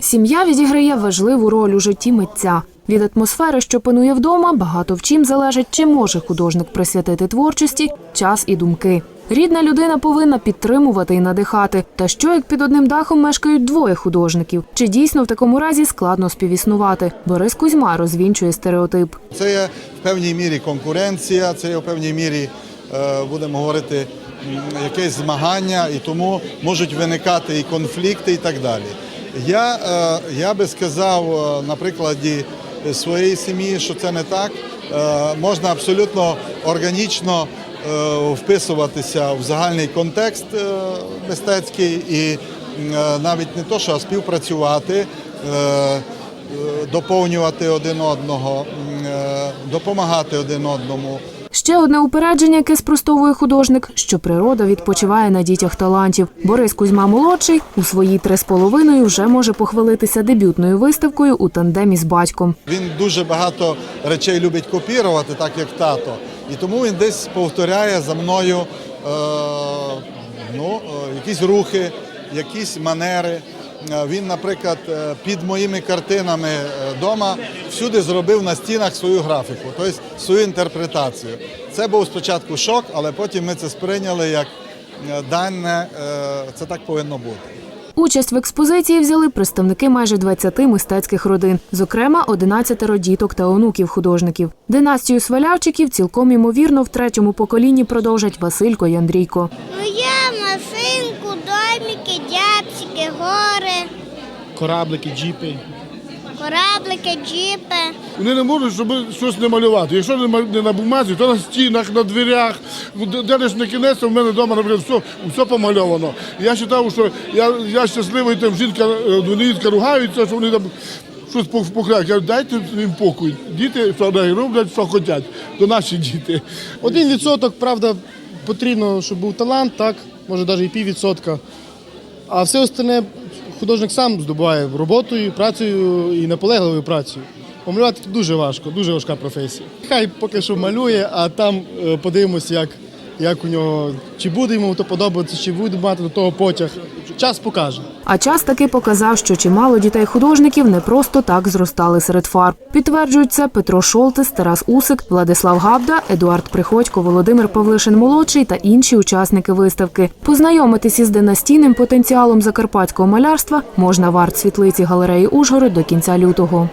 Сім'я відіграє важливу роль у житті митця. Від атмосфери, що панує вдома, багато в чим залежить, чи може художник присвятити творчості час і думки. Рідна людина повинна підтримувати і надихати. Та що як під одним дахом мешкають двоє художників? Чи дійсно в такому разі складно співіснувати? Борис Кузьма розвінчує стереотип. Це є в певній мірі конкуренція, це є в певній мірі, е, будемо говорити, якесь змагання, і тому можуть виникати і конфлікти, і так далі. Я, е, я би сказав е, на прикладі своєї сім'ї, що це не так. Е, Можна абсолютно органічно вписуватися в загальний контекст мистецький і навіть не то, що а співпрацювати. доповнювати один одного, допомагати один одному. Ще одне упередження, яке спростовує художник, що природа відпочиває на дітях талантів. Борис Кузьма молодший у свої три з половиною вже може похвалитися дебютною виставкою у тандемі з батьком. Він дуже багато речей любить копірувати, так як тато. І тому він десь повторяє за мною е, ну, е, якісь рухи, якісь манери. Е, Він, наприклад, е, під моїми картинами вдома всюди зробив на стінах свою графіку, тобто свою інтерпретацію. Це був спочатку шок, але потім ми це сприйняли як е, дане, е, це так повинно бути. Участь в експозиції взяли представники майже 20 мистецьких родин, зокрема 11 діток та онуків художників. Династію свалявчиків цілком ймовірно в третьому поколінні продовжать Василько і Андрійко. Ну я машинку, домики, гори, кораблики, джіпи. кораблики, джіпи. Вони не можуть, щоб щось не малювати. Якщо не ма- не на бумазі, то на стінах, на дверях. Ну, де- Де лиш на кінець, в мене вдома, наприклад, все, все помальовано. Я вважав, що я, я щасливий, там жінка, е, двоюрідка ругаються, що вони там щось пох- похляють. Я кажу, дайте їм покой. Діти, що вони роблять, що хочуть, то наші діти. Один відсоток, правда, потрібно, щоб був талант, так, може навіть і піввідсотка. А все остальне художник сам здобуває роботою, працею і наполегливою працею. Помалювати дуже важко, дуже важка професія. Хай поки що малює, а там подивимось, подивимося, як, як у нього, чи буде йому то подобатися, чи буде мати до того потяг. Час покаже. А час таки показав, що чимало дітей-художників не просто так зростали серед фарб. Підтверджують це Петро Шолтес, Тарас Усик, Владислав Габда, Едуард Приходько, Володимир Павлишин молодший та інші учасники виставки. Познайомитись із династійним потенціалом закарпатського малярства можна в арт-світлиці галереї Ужгород до кінця лютого.